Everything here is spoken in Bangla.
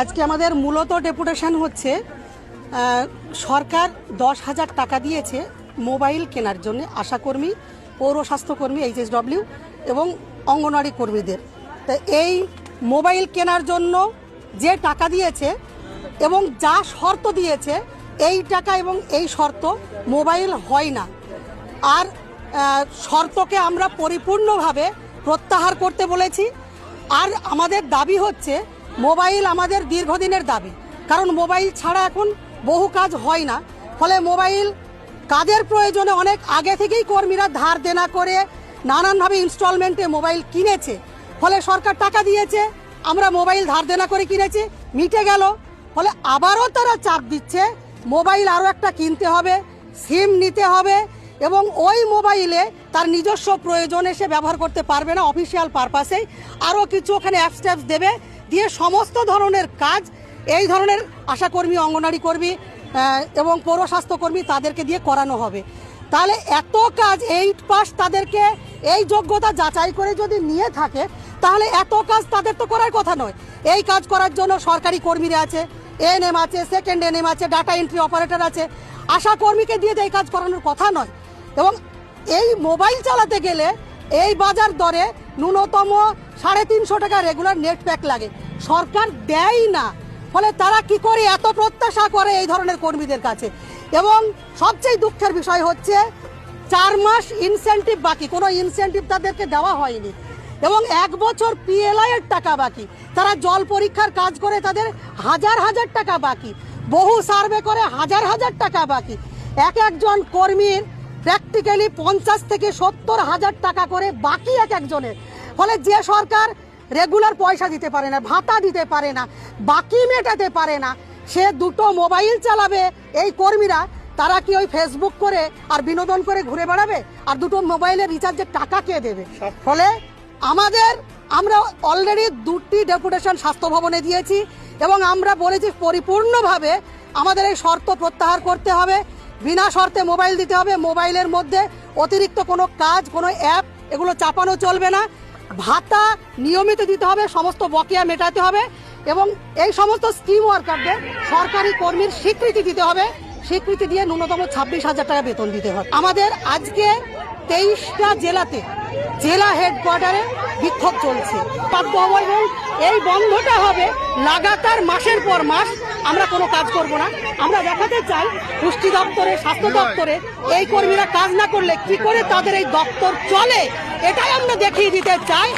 আজকে আমাদের মূলত ডেপুটেশন হচ্ছে সরকার দশ হাজার টাকা দিয়েছে মোবাইল কেনার জন্য আশাকর্মী, পৌর স্বাস্থ্যকর্মী এইচ এস এইচএসডব্লিউ এবং অঙ্গনওয়াড়ি কর্মীদের। তো এই মোবাইল কেনার জন্য যে টাকা দিয়েছে এবং যা শর্ত দিয়েছে, এই টাকা এবং এই শর্ত মোবাইল হয় না। আর শর্তকে আমরা পরিপূর্ণভাবে প্রত্যাহার করতে বলেছি। আর আমাদের দাবি হচ্ছে মোবাইল আমাদের দীর্ঘদিনের দাবি। কারণ মোবাইল ছাড়া এখন বহু কাজ হয় না। ফলে মোবাইল কাজের প্রয়োজনে অনেক আগে থেকেই কর্মীরা ধার দেনা করে নানানভাবে ইনস্টলমেন্টে মোবাইল কিনেছে। ফলে সরকার টাকা দিয়েছে, আমরা মোবাইল ধার দেনা করে কিনেছি, মিটে গেল। ফলে আবারও তারা চাপ দিচ্ছে, মোবাইল আরও একটা কিনতে হবে সিম নিতে হবে এবং ওই মোবাইলে তার নিজস্ব প্রয়োজনে সে ব্যবহার করতে পারবে না অফিসিয়াল পারপাসেই। আরও কিছু ওখানে অ্যাপস ট্যাপস দেবে, দিয়ে সমস্ত ধরনের কাজ এই ধরনের আশাকর্মী, অঙ্গনারী কর্মী এবং পৌর স্বাস্থ্যকর্মী তাদেরকে দিয়ে করানো হবে। তাহলে এত কাজ এইট পাস তাদেরকে এই যোগ্যতা যাচাই করে যদি নিয়ে থাকে, তাহলে এত কাজ তাদের তো করার কথা নয়। এই কাজ করার জন্য সরকারি কর্মীরা আছে এএনএম আছে সেকেন্ড এনএম আছে ডাটা এন্ট্রি অপারেটর আছে। আশা কর্মীকে দিয়ে তো এই কাজ করানোর কথা নয়। এবং এই মোবাইল চালাতে গেলে এই বাজার দরে ন্যূনতম সাড়ে তিনশো টাকা রেগুলার নেট প্যাক লাগে। সরকার দেয় না। ফলে তারা কি করে? এত প্রত্যাশা করে এই ধরনের কর্মীদের কাছে। এবং সবচেয়ে দুঃখের বিষয় হচ্ছে, চার মাস ইনসেন্টিভ বাকি। কোনো ইনসেন্টিভ তাদেরকে দেওয়া হয়নি। এবং এক বছর পিএলআই এর টাকা বাকি। তারা জল পরীক্ষার কাজ করে তাদের হাজার হাজার টাকা বাকি। বহু সার্ভে করে হাজার হাজার টাকা বাকি। এক একজন কর্মীর প্র্যাকটিক্যালি পঞ্চাশ থেকে সত্তর হাজার টাকা করে বাকি এক একজনের। ফলে যে সরকার রেগুলার পয়সা দিতে পারে না, ভাতা দিতে পারে না, বাকি মেটাতে পারে না, সে দুটো মোবাইল চালাবে, এই কর্মীরা, তারা কি ওই ফেসবুক করে আর বিনোদন করে ঘুরে বেড়াবে? আর দুটো মোবাইলের রিচার্জের টাকা কে দেবে? ফলে আমাদের, আমরা অলরেডি দুটি ডেপুটেশন স্বাস্থ্য ভবনে দিয়েছি এবং আমরা বলেছি পরিপূর্ণভাবে আমাদের এই শর্ত প্রত্যাহার করতে হবে। বিনা শর্তে মোবাইল দিতে হবে, মোবাইলের মধ্যে অতিরিক্ত কোনো কাজ, কোনো অ্যাপ এগুলো চাপানো চলবে না। ভাতা নিয়মিত দিতে হবে, সমস্ত বকেয়া মেটাতে হবে এবং এই সমস্ত স্কিম ওয়ার্কারদের সরকারি কর্মীর স্বীকৃতি দিতে হবে। স্বীকৃতি দিয়ে ন্যূনতম ছাব্বিশ হাজার টাকা বেতন দিতে হবে। আমাদের আজকে তেইশটা জেলাতে জেলা হেডকোয়ার্টারে বিক্ষোভ চলছে। বল এই বন্ধটা হবে লাগাতার মাসের পর মাস। আমরা কোনো কাজ করব না। আমরা দেখাতে চাই পুষ্টি দপ্তরে, স্বাস্থ্য দপ্তরে এই কর্মীরা কাজ না করলে কি করে তাদের এই দপ্তর চলে? এটাই আমরা দেখিয়ে দিতে চাই।